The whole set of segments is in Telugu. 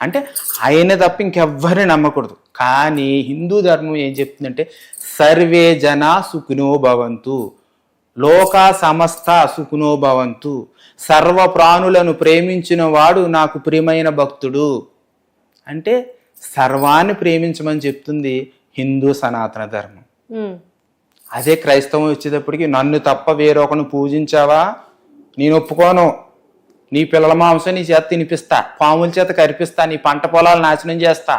అంటే ఆయన తప్ప ఇంకెవ్వరిని నమ్మకూడదు. కానీ హిందూ ధర్మం ఏం చెప్తుందంటే సర్వే జన సుఖినో భవంతు లోక సమస్త సుఖినో భవంతు సర్వ ప్రాణులను ప్రేమించిన వాడు నాకు ప్రియమైన భక్తుడు. అంటే సర్వాన్ని ప్రేమించమని చెప్తుంది హిందూ సనాతన ధర్మం. అదే క్రైస్తవం వచ్చేటప్పటికి నన్ను తప్ప వేరొకను పూజించావా? నేను ఒప్పుకోను. నీ పిల్లల మాంసం నీ చేత తినిపిస్తా పాముల చేత కరిపిస్తా నీ పంట పొలాలు నాశనం చేస్తా.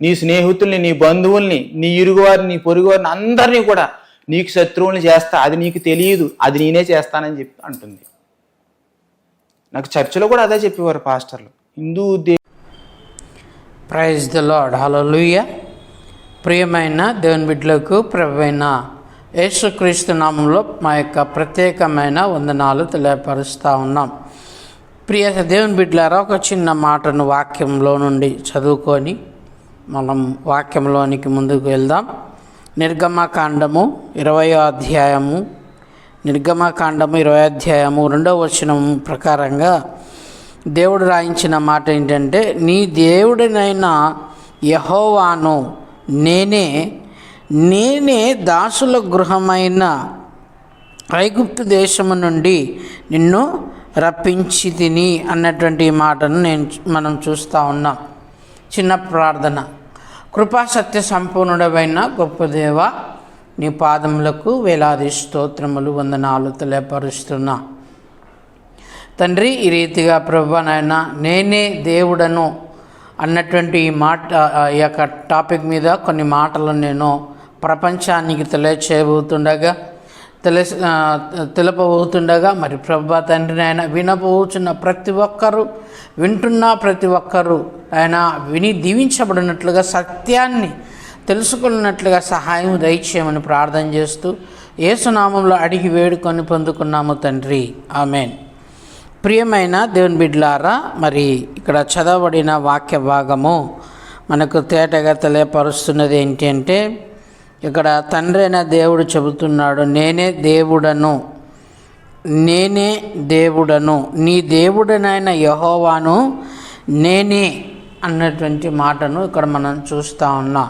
నీ స్నేహితుల్ని నీ బంధువుల్ని నీ ఇరుగువారిని నీ పొరుగువారిని అందరినీ కూడా నీకు శత్రువుల్ని చేస్తా. అది నీకు తెలియదు అది నేనే చేస్తానని చెప్పి అంటుంది. నాకు చర్చిలో కూడా అదే చెప్పేవారు పాస్టర్లు. Hindu they praise the Lord hallelujah ప్రియమైన దేవుని బిడ్డలకు ప్రభువైన యేసుక్రీస్తు నామంలో మా యొక్క ప్రత్యేకమైన వందనాలు తెలియపరుస్తూ ఉన్నాం. ప్రియ దేవుని బిడ్డలారా ఒక చిన్న మాటను వాక్యంలో నుండి చదువుకొని మనం వాక్యంలోనికి ముందుకు వెళ్దాం. నిర్గమకాండము ఇరవయో అధ్యాయము నిర్గమకాండము ఇరవై అధ్యాయము రెండవ వచనం ప్రకారంగా దేవుడు రాయించిన మాట ఏంటంటే నీ దేవుడినైన యహోవాను నేనే నేనే దాసుల గృహమైన ఐగుప్తు దేశము నుండి నిన్ను రప్పించి తిని అన్నటువంటి మాటను నేను మనం చూస్తూ ఉన్నాం. చిన్న ప్రార్థన. కృపా సత్య సంపూర్ణుడమైన గొప్ప దేవ నీ పాదములకు వేలాది స్తోత్రములు వందనాలు తెలియపరుస్తున్నా. తండ్రి ఈ రీతిగా ప్రభు నాయన నేనే దేవుడను అన్నటువంటి ఈ మాట ఈ యొక్క టాపిక్ మీద కొన్ని మాటలు నేను ప్రపంచానికి తెలియచేయబోతుండగా తెలిసి తెలపబోతుండగా మరి ప్రభా తండ్రి ఆయన వినబోచున్న ప్రతి ఒక్కరూ వింటున్న ప్రతి ఒక్కరూ ఆయన విని దీవించబడినట్లుగా సత్యాన్ని తెలుసుకున్నట్లుగా సహాయం దయచేయమని ప్రార్థన చేస్తూ ఏసునామంలో అడిగి వేడుకొని పొందుకున్నాము తండ్రి. ఆమెన్. ప్రియమైన దేవుని బిడ్లారా మరి ఇక్కడ చదవబడిన వాక్య భాగము మనకు తేటగా తెలియపరుస్తున్నది ఏంటి అంటే ఇక్కడ తండ్రి అయిన దేవుడు చెబుతున్నాడు నేనే దేవుడను నేనే దేవుడను నీ దేవుడనైన యహోవాను నేనే అన్నటువంటి మాటను ఇక్కడ మనం చూస్తూ ఉన్నాం.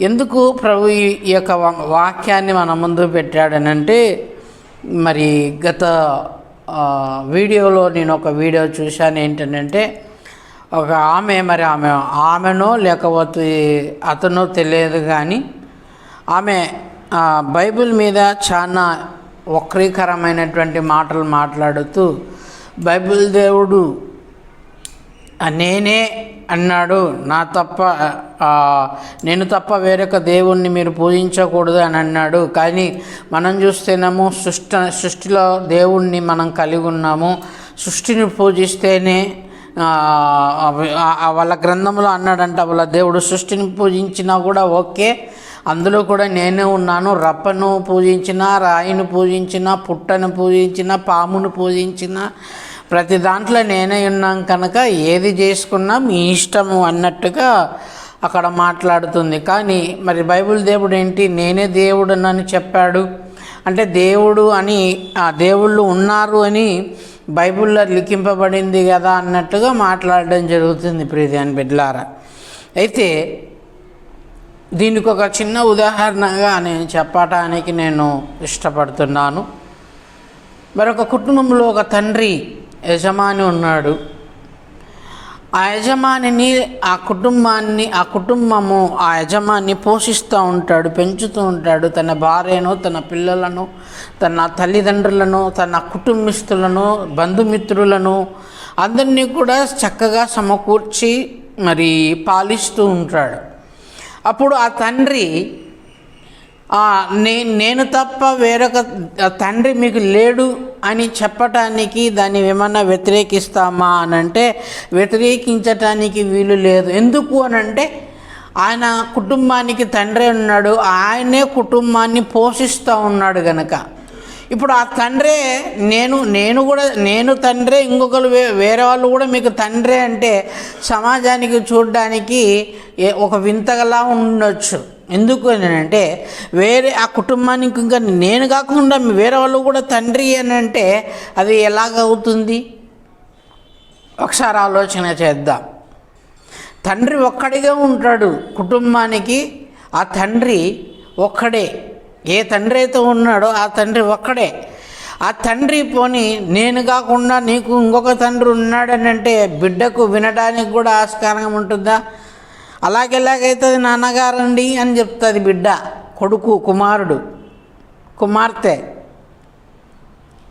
ఎందుకు ప్రభు ఈ యొక్క వా- వాక్యాన్ని మన ముందు పెట్టాడనంటే మరి గత వీడియోలో నేను ఒక వీడియో చూశాను ఏంటంటే ఒక ఆమె మరి ఆమె ఆమెనో లేకపోతే అతనో తెలియదు కానీ ఆమె బైబిల్ మీద చాలా వక్రీకరమైనటువంటి మాటలు మాట్లాడుతూ బైబిల్ దేవుడు నేనే అన్నాడు. నా తప్ప నేను తప్ప వేరొక దేవుణ్ణి మీరు పూజించకూడదు అని అన్నాడు. కానీ మనం చూస్తేనేమో సృష్టి సృష్టిలో దేవుణ్ణి మనం కలిగి ఉన్నాము. సృష్టిని పూజిస్తేనే వాళ్ళ గ్రంథంలో అన్నాడంట వాళ్ళ దేవుడు సృష్టిని పూజించినా కూడా ఓకే. అందులో కూడా నేనే ఉన్నాను రప్పను పూజించిన రాయిని పూజించిన పుట్టను పూజించిన పామును పూజించిన ప్రతి దాంట్లో నేనే ఉన్నాం కనుక ఏది చేసుకున్నా మీ ఇష్టము అన్నట్టుగా అక్కడ మాట్లాడుతుంది. కానీ మరి బైబిల్ దేవుడు ఏంటి? నేనే దేవుడునని చెప్పాడు. అంటే దేవుడు అని ఆ దేవుళ్ళు ఉన్నారు అని బైబిల్లో లిఖింపబడింది కదా అన్నట్టుగా మాట్లాడడం జరుగుతుంది ప్రీతియాని బిడ్లారా. అయితే దీనికి ఒక చిన్న ఉదాహరణగా నేను చెప్పటానికి నేను ఇష్టపడుతున్నాను. మరొక కుటుంబంలో ఒక తండ్రి యజమాని ఉన్నాడు. ఆ యజమానిని ఆ కుటుంబాన్ని ఆ కుటుంబము ఆ యజమాని పోషిస్తూ ఉంటాడు పెంచుతూ ఉంటాడు. తన భార్యను తన పిల్లలను తన తల్లిదండ్రులను తన కుటుంబస్తులను బంధుమిత్రులను అందరినీ కూడా చక్కగా సమకూర్చి మరి పాలిస్తూ ఉంటాడు. అప్పుడు ఆ తండ్రి నే నేను తప్ప వేరొక తండ్రి మీకు లేడు అని చెప్పటానికి దాన్ని ఏమన్నా వ్యతిరేకిస్తామా అని అంటే వ్యతిరేకించటానికి వీలు లేదు. ఎందుకు అని అంటే ఆయన కుటుంబానికి తండ్రి ఉన్నాడు ఆయనే కుటుంబాన్ని పోషిస్తూ ఉన్నాడు గనక. ఇప్పుడు ఆ తండ్రే నేను నేను కూడా నేను తండ్రే ఇంకొకరు వే వేరే వాళ్ళు కూడా మీకు తండ్రే అంటే సమాజానికి చూడడానికి ఒక వింతగలా ఉండొచ్చు. ఎందుకు అని అంటే వేరే ఆ కుటుంబానికి ఇంకా నేను కాకుండా వేరే వాళ్ళు కూడా తండ్రి అని అంటే అది ఎలాగవుతుంది ఒకసారి ఆలోచన చేద్దాం. తండ్రి ఒక్కడిగా ఉంటాడు కుటుంబానికి ఆ తండ్రి ఒక్కడే. ఏ తండ్రి అయితే ఉన్నాడో ఆ తండ్రి ఒక్కడే. ఆ తండ్రి పోని నేను కాకుండా నీకు ఇంకొక తండ్రి ఉన్నాడని అంటే బిడ్డకు వినడానికి కూడా ఆస్కారం ఉంటుందా? అలాగెలాగైతుంది నాన్నగారండి అని చెప్తుంది బిడ్డ కొడుకు కుమారుడు కుమార్తె.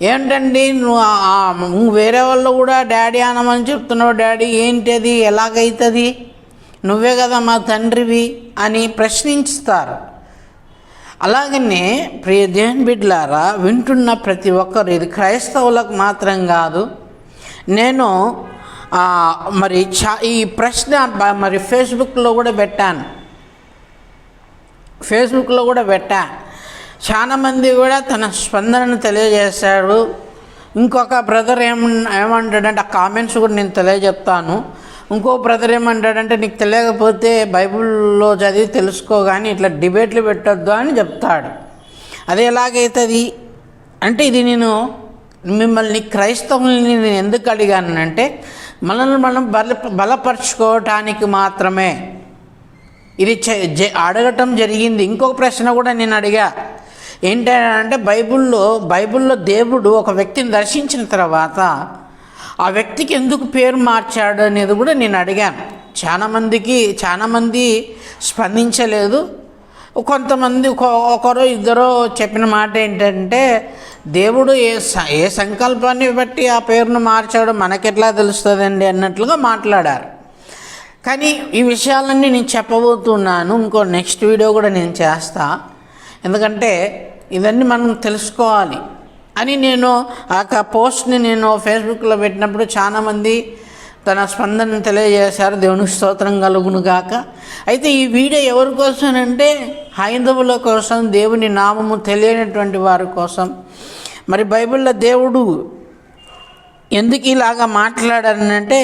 ఏంటండి నువ్వు వేరే వాళ్ళు కూడా డాడీ అనమని చెప్తున్నావు డాడీ ఏంటి అది ఎలాగైతుంది? నువ్వే కదా మా తండ్రివి అని ప్రశ్నిస్తారు అలాగనే ప్రియ దేహన్ బిడ్డలారా వింటున్న ప్రతి ఒక్కరు ఇది క్రైస్తవులకు మాత్రం కాదు. నేను మరి చా ఈ ప్రశ్న మరి ఫేస్బుక్లో కూడా పెట్టాను. ఫేస్బుక్లో కూడా పెట్టా. చాలామంది కూడా తన స్పందనను తెలియజేశాడు ఇంకొక బ్రదర్ ఏం ఏమంటాడంటే ఆ కామెంట్స్ కూడా నేను తెలియజెప్తాను. ఇంకో బ్రదర్ ఏమంటాడంటే నీకు తెలియకపోతే బైబిల్లో చదివి తెలుసుకో కానీ ఇట్లా డిబేట్లు పెట్టొద్దు అని చెప్తాడు. అది ఎలాగైతుంది? అంటే ఇది నేను మిమ్మల్ని క్రైస్తవుల్ని నేను ఎందుకు అడిగానంటే మనల్ని మనం బల బలపరుచుకోవటానికి మాత్రమే. ఇది చే- జ- అడగటం జరిగింది. ఇంకొక ప్రశ్న కూడా నేను అడిగా. ఏంటంటే బైబిల్లో బైబిల్లో దేవుడు ఒక వ్యక్తిని దర్శించిన తర్వాత ఆ వ్యక్తికి ఎందుకు పేరు మార్చాడు అనేది కూడా నేను అడిగాను. చాలామందికి చాలామంది స్పందించలేదు. కొంతమంది ఒక- ఇద్దరు చెప్పిన మాట ఏంటంటే దేవుడు ఏ స- ఏ సంకల్పాన్ని బట్టి ఆ పేరును మార్చాడో మనకెట్లా తెలుస్తుందండి? అన్నట్లుగా మాట్లాడారు. కానీ ఈ విషయాలన్నీ నేను చెప్పబోతున్నాను. ఇంకో నెక్స్ట్ వీడియో కూడా నేను చేస్తా. ఎందుకంటే ఇవన్నీ మనం తెలుసుకోవాలి అని నేను ఆ యొక్క పోస్ట్ని నేను ఫేస్బుక్లో పెట్టినప్పుడు చాలామంది తన స్పందన తెలియజేశారు. దేవునికి స్తోత్రం కలుగును గాక. అయితే ఈ వీడియో ఎవరి కోసం అంటే హైందవుల కోసం దేవుని నామము తెలియనటువంటి వారి కోసం. మరి బైబిల్లో దేవుడు ఎందుకు ఇలాగా మాట్లాడానంటే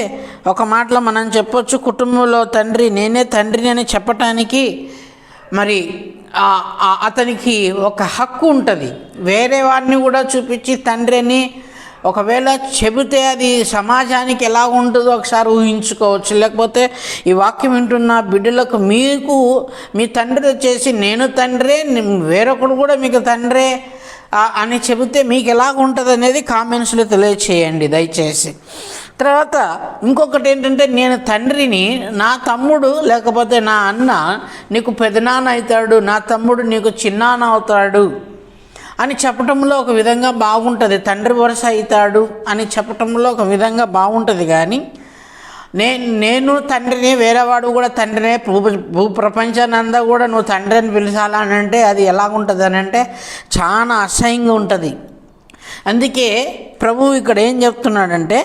ఒక మాటలో మనం చెప్పొచ్చు కుటుంబంలో తండ్రి నేనే తండ్రిని అని చెప్పటానికి మరి అతనికి ఒక హక్కు ఉంటుంది. వేరే వారిని కూడా చూపించి తండ్రిని ఒకవేళ చెబితే అది సమాజానికి ఎలా ఉంటుందో ఒకసారి ఊహించుకోవచ్చు. లేకపోతే ఈ వాక్యం వింటున్న బిడ్డలకు మీకు మీ తండ్రి వచ్చేసి నేను తండ్రే వేరొకడు కూడా మీకు తండ్రే అని చెబితే మీకు ఎలాగ ఉంటుంది అనేది కామెంట్స్లో తెలియచేయండి దయచేసి. తర్వాత ఇంకొకటి ఏంటంటే నేను తండ్రిని నా తమ్ముడు లేకపోతే నా అన్న నీకు పెదనాన్న అవుతాడు నా తమ్ముడు నీకు చిన్నాన్న అవుతాడు. అని చెప్పటంలో ఒక విధంగా బాగుంటుంది. తండ్రి వరుస అవుతాడు అని చెప్పటంలో ఒక విధంగా బాగుంటుంది కానీ నేను నేను తండ్రిని వేరేవాడు కూడా తండ్రినే భూ భూ ప్రపంచాన్ని అంతా కూడా నువ్వు తండ్రిని పిలిచాలని అంటే అది ఎలాగుంటుంది అని అంటే చాలా అసహ్యంగా ఉంటుంది. అందుకే ప్రభువు ఇక్కడ ఏం చెప్తున్నాడంటే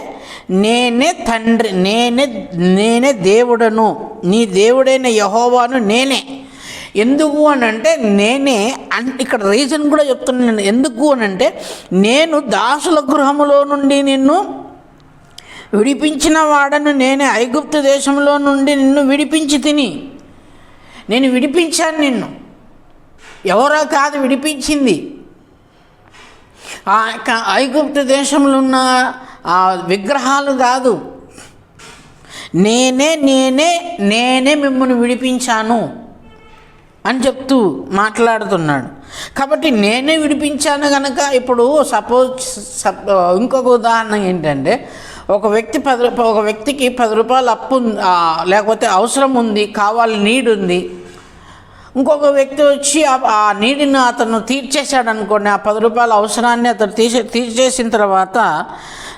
నేనే తండ్రి నేనే నేనే దేవుడను నీ దేవుడైన యహోవాను నేనే. ఎందుకు అని అంటే నేనే ఇక్కడ రీజన్ కూడా చెప్తున్నాను ఎందుకు అని అంటే నేను దాసుల గృహములో నుండి నిన్ను విడిపించిన వాడను నేనే ఐగుప్తు దేశంలో నుండి నిన్ను విడిపించి తిని. నేను విడిపించాను నిన్ను. ఎవరో కాదు విడిపించింది. ఆ యొక్క ఐగుప్తు దేశంలో ఉన్న ఆ విగ్రహాలు కాదు. నేనే నేనే నేనే మిమ్మల్ని విడిపించాను. అని చెప్తూ మాట్లాడుతున్నాడు. కాబట్టి నేనే విడిపించాను కనుక ఇప్పుడు సపోజ్ ఇంకొక ఉదాహరణ ఏంటంటే ఒక వ్యక్తి పది రూపా- ఒక వ్యక్తికి పది రూపాయలు అప్పు ఉంది, లేకపోతే అవసరం ఉంది కావాలి నీడ్ ఉంది. ఇంకొక వ్యక్తి వచ్చి ఆ- నీడిని అతను తీర్చేశాడు అనుకోండి ఆ పది రూపాయల అవసరాన్ని అతను తీసే తీర్చేసిన తర్వాత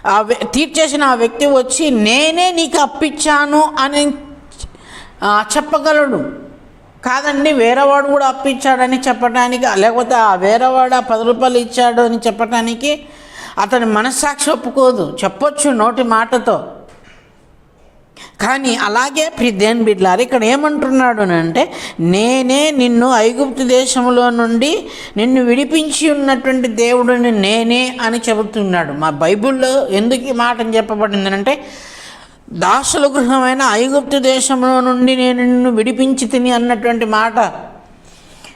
ఆ తీర్చేసిన ఆ వ్యక్తి వచ్చి నేనే నీకు అప్పిచ్చాను అని చెప్పగలడు. కాదండి వేరేవాడు కూడా అప్పిచ్చాడని చెప్పడానికి లేకపోతే ఆ వేరేవాడు ఆ పది రూపాయలు ఇచ్చాడు అని చెప్పడానికి అతని మనస్సాక్షి ఒప్పుకోదు. చెప్పొచ్చు నోటి మాటతో. కానీ అలాగే ప్రిదేన్ బిడ్లారు ఇక్కడ ఏమంటున్నాడు అంటే నేనే నిన్ను ఐగుప్తు దేశంలో నుండి నిన్ను విడిపించి ఉన్నటువంటి దేవుడిని నేనే అని చెబుతున్నాడు. మా బైబిల్లో ఎందుకు ఈ మాట చెప్పబడింది అంటే దాసుల గృహమైన ఐగుప్తు దేశంలో నుండి నేను నిన్ను విడిపించి తిని అన్నటువంటి మాట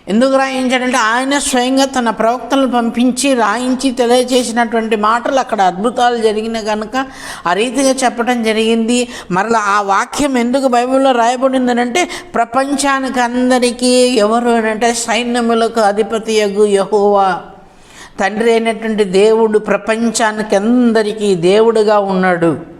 ఎందుకు రాయించాడంటే ఆయన స్వయంగా తన ప్రవక్తలను పంపించి రాయించి తెలియజేసినటువంటి మాటలు అక్కడ అద్భుతాలు జరిగిన కనుక ఆ రీతిగా చెప్పడం జరిగింది. మరలా ఆ వాక్యం ఎందుకు బైబిల్లో రాయబడింది అంటే ప్రపంచానికి అందరికీ ఎవరు అంటే సైన్యములకు అధిపతి యగు యహోవా. తండ్రి అయినటువంటి దేవుడు ప్రపంచానికి అందరికీ దేవుడుగా ఉన్నాడు.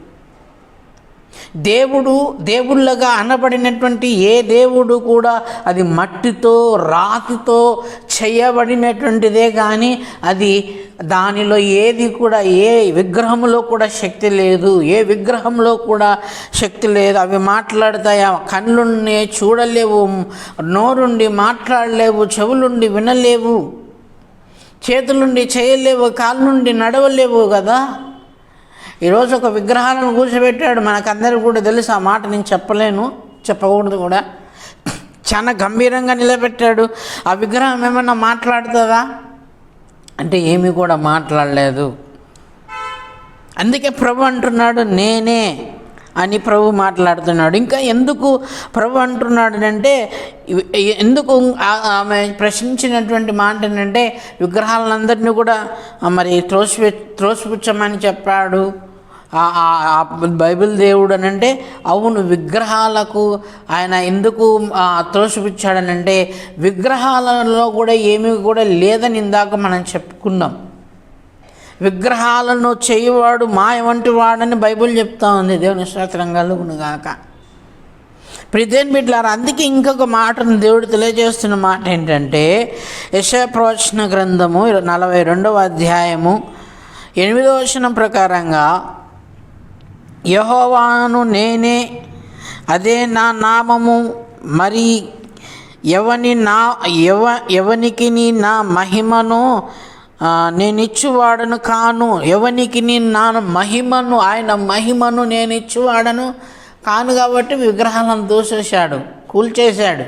దేవుడు దేవుళ్ళగా అనబడినటువంటి ఏ దేవుడు కూడా అది మట్టితో రాతితో చేయబడినటువంటిదే కానీ అది దానిలో ఏది కూడా ఏ విగ్రహంలో కూడా శక్తి లేదు. ఏ విగ్రహంలో కూడా శక్తి లేదు. అవి మాట్లాడతాయా? కళ్ళుండి చూడలేవు. నోరుండి మాట్లాడలేవు. చెవులుండి వినలేవు. చేతులుండి చేయలేవు. కాళ్ళ నుండి నడవలేవు కదా? ఈరోజు ఒక విగ్రహాలను కూర్చోబెట్టాడు. మనకందరికీ కూడా తెలుసు ఆ మాట నేను చెప్పలేను చెప్పకూడదు కూడా. చాలా గంభీరంగా నిలబెట్టాడు. ఆ విగ్రహం ఏమన్నా మాట్లాడుతుందా? అంటే ఏమీ కూడా మాట్లాడలేదు. అందుకే ప్రభు అంటున్నాడు నేనే అని ప్రభు మాట్లాడుతున్నాడు. ఇంకా ఎందుకు ప్రభు అంటున్నాడు అంటే ఎందుకు ఆ- ఆమె ప్రశ్నించినటువంటి మాట ఏంటంటే విగ్రహాలందరినీ కూడా మరి త్రోసి త్రోసిపుచ్చమని చెప్పాడు. బైబిల్ దేవుడు అని అంటే అవును విగ్రహాలకు ఆయన ఎందుకు ఆ, త్రోసిపుచ్చాడనంటే విగ్రహాలలో కూడా ఏమీ కూడా లేదని ఇందాక మనం చెప్పుకున్నాం. విగ్రహాలను చేయవాడు మాయ వంటి వాడని బైబిల్ చెప్తా ఉంది దేవుని స్తోత్రం గాక ప్రిదేన్ బిడ్లారా అందుకే ఇంకొక మాటను దేవుడు తెలియజేస్తున్న మాట ఏంటంటే యశ ప్రవచన గ్రంథము నలభై రెండవ అధ్యాయము ఎనిమిదవ వచనం ప్రకారంగా యహోవాను నేనే అదే నా నామము. మరి ఎవని నా ఎవ ఎవనికి నా మహిమను నేనిచ్చువాడను నేను ఇచ్చువాడను కాను. ఎవనికి నా మహిమను ఆయన మహిమను నేను ఇచ్చువాడను కాను కాబట్టి విగ్రహాలను దూసేశాడు కూల్చేశాడు.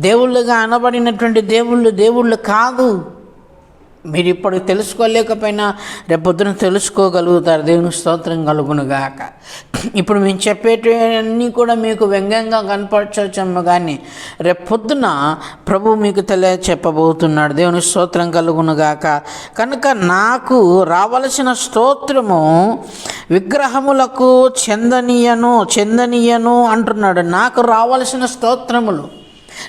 దేవుళ్ళుగా అనబడినటువంటి దేవుళ్ళు దేవుళ్ళు కాదు. మీరు ఇప్పుడు తెలుసుకోలేకపోయినా రేపొద్దున తెలుసుకోగలుగుతారు. దేవుని స్తోత్రం కలుగును గాక ఇప్పుడు మేము చెప్పేటివన్నీ కూడా మీకు వ్యంగ్యంగా కనపరచవచ్చేమో కానీ రేపొద్దున ప్రభు మీకు తెలియ చెప్పబోతున్నాడు దేవుని స్తోత్రం కలుగును గాక కనుక నాకు రావలసిన స్తోత్రము విగ్రహములకు చెందనీయను చెందనీయను అంటున్నాడు. నాకు రావలసిన స్తోత్రములు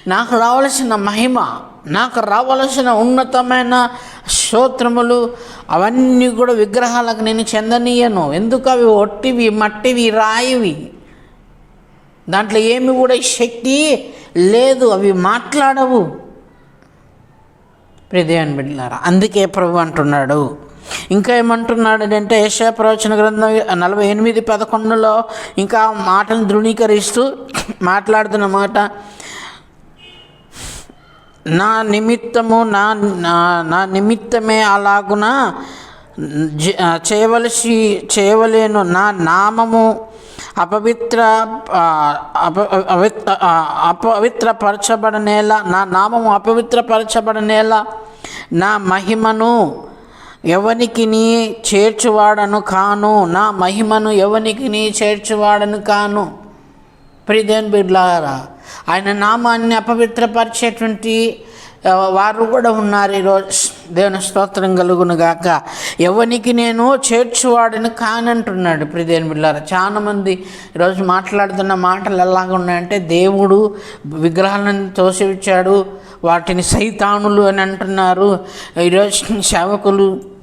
నాకు రావలసిన మహిమ నాకు రావలసిన ఉన్నతమైన స్తోత్రములు అవన్నీ కూడా విగ్రహాలకు నేను చెందనీయను. ఎందుకు అవి ఒట్టివి మట్టివి రాయివి? దాంట్లో ఏమి కూడా శక్తి లేదు అవి మాట్లాడవు. ప్రిదేవన్ బిడ్డారా అందుకే ప్రభు అంటున్నాడు. ఇంకా ఏమంటున్నాడు అంటే ఏషా ప్రవచన గ్రంథం నలభై ఎనిమిది పదకొండులో ఇంకా మాటను ధృవీకరిస్తూ మాట్లాడుతున్న మాట నా నిమిత్తము నా నా- నా నిమిత్తమే అలాగున? చేయవలసి చేయవలేను నా నామము అపవిత్ర అప అపవిత్రపరచబడనేలా నా నామము అపవిత్రపరచబడనేలా నా మహిమను ఎవనికి చేర్చువాడను కాను? నా మహిమను ఎవనికి చేర్చువాడను కాను? ప్రిదేన్ బిడ్లారా ఆయన నామాన్ని అపవిత్రపరిచేటువంటి వారు కూడా ఉన్నారు ఈరోజు. దేవుని స్తోత్రం కలుగును గాక. ఎవనికి నేను చేర్చువాడని కానంటున్నాడు. ప్రిదేని బిడ్లారా చాలామంది ఈరోజు మాట్లాడుతున్న మాటలు ఎలాగ ఉన్నాయంటే దేవుడు విగ్రహాలను తోసివిచ్చాడు వాటిని సైతానులు అని అంటున్నారు. ఈరోజు సేవకులు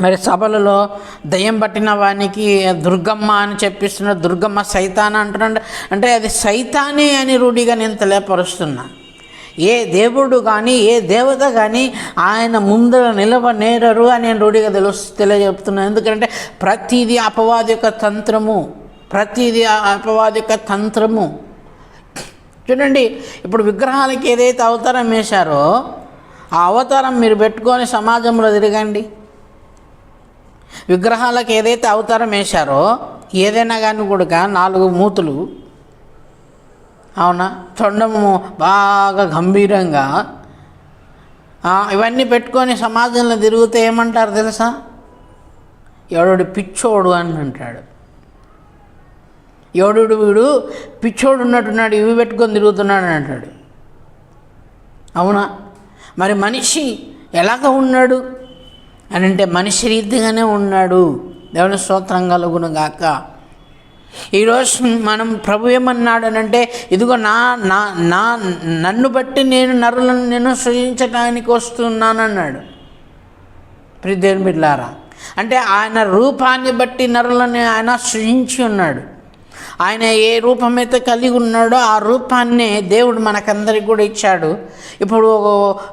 మరి సభలలో దయ్యం పట్టిన వానికి దుర్గమ్మ అని చెప్పిస్తున్న దుర్గమ్మ సైతాన అంటున్నాడు. అంటే అది సైతానే అని రూఢిగా నేను తెలియపరుస్తున్నా. ఏ దేవుడు కానీ ఏ దేవత కానీ ఆయన ముందర నిలవనేరరు అని నేను రూఢిగా తెలు తెలియజెప్తున్నాను ఎందుకంటే ప్రతిదీ అపవాది యొక్క తంత్రము. ప్రతిదీ అపవాది యొక్క తంత్రము. చూడండి ఇప్పుడు విగ్రహాలకి ఏదైతే అవతారం వేశారో ఆ అవతారం మీరు పెట్టుకొని సమాజంలో తిరగండి. విగ్రహాలకు ఏదైతే అవతారం వేశారో ఏదైనా కానీ కూడా నాలుగు మూతులు. అవునా? తొండము బాగా గంభీరంగా. ఇవన్నీ పెట్టుకొని సమాజంలో తిరిగితే ఏమంటారు తెలుసా? ఎవడు పిచ్చోడు అని అంటాడు. ఎవడు వీడు పిచ్చోడు ఉన్నట్టున్నాడు ఇవి పెట్టుకొని తిరుగుతున్నాడు అని అంటాడు. అవునా? మరి మనిషి ఎలాగ ఉన్నాడు? అని అంటే మనిషి రీతిగానే ఉన్నాడు. దేవుని స్తోత్రం కలుగును గాక. ఈరోజు మనం ప్రభు ఏమన్నాడు అని అంటే ఇదిగో నా నా నా నన్ను బట్టి నేను నరులను నేను సృజించడానికి వస్తున్నాను అన్నాడు బిడ్లారా అంటే ఆయన రూపాన్ని బట్టి నరులని ఆయన సృజించి ఉన్నాడు. ఆయన ఏ రూపమైతే కలిగి ఉన్నాడో ఆ రూపాన్నే దేవుడు మనకందరికి కూడా ఇచ్చాడు. ఇప్పుడు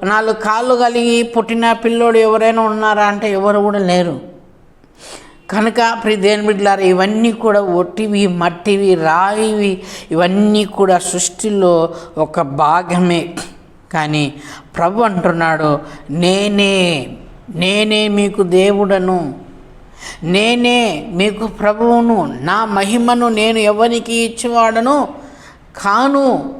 నాలుగు కాళ్ళు కలిగి పుట్టిన పిల్లోడు ఎవరైనా ఉన్నారా అంటే ఎవరు కూడా లేరు. కనుక ప్రియ దేని బిడ్డలారా ఇవన్నీ కూడా ఒట్టివి మట్టివి రాయివి ఇవన్నీ కూడా సృష్టిలో ఒక భాగమే. కానీ ప్రభు అంటున్నాడు నేనే నేనే మీకు దేవుడను. నేనే మీకు ప్రభువును నా మహిమను నేను ఎవరికి ఇచ్చేవాడను? కాను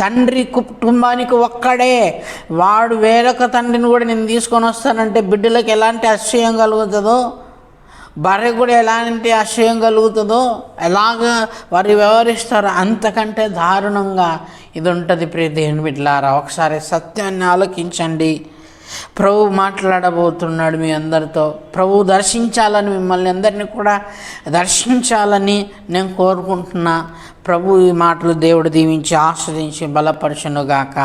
తండ్రి కుటుంబానికి ఒక్కడే. వాడు వేరొక తండ్రిని కూడా నేను తీసుకొని వస్తానంటే బిడ్డలకు ఎలాంటి అశ్చయం కలుగుతుందో? భార్య కూడా ఎలాంటి అశ్చయం కలుగుతుందో? ఎలాగ వారు వ్యవహరిస్తారో అంతకంటే దారుణంగా ఇది ఉంటుంది ప్రియ దేవుని బిడ్డలారా. ఒకసారి సత్యాన్ని ఆలోకించండి. ప్రభు మాట్లాడబోతున్నాడు మీ అందరితో. ప్రభు దర్శించాలని మిమ్మల్ని అందరినీ కూడా దర్శించాలని నేను కోరుకుంటున్నా. ప్రభు ఈ మాటలు దేవుడు దీవించి ఆస్వాదించి బలపరచునుగాక.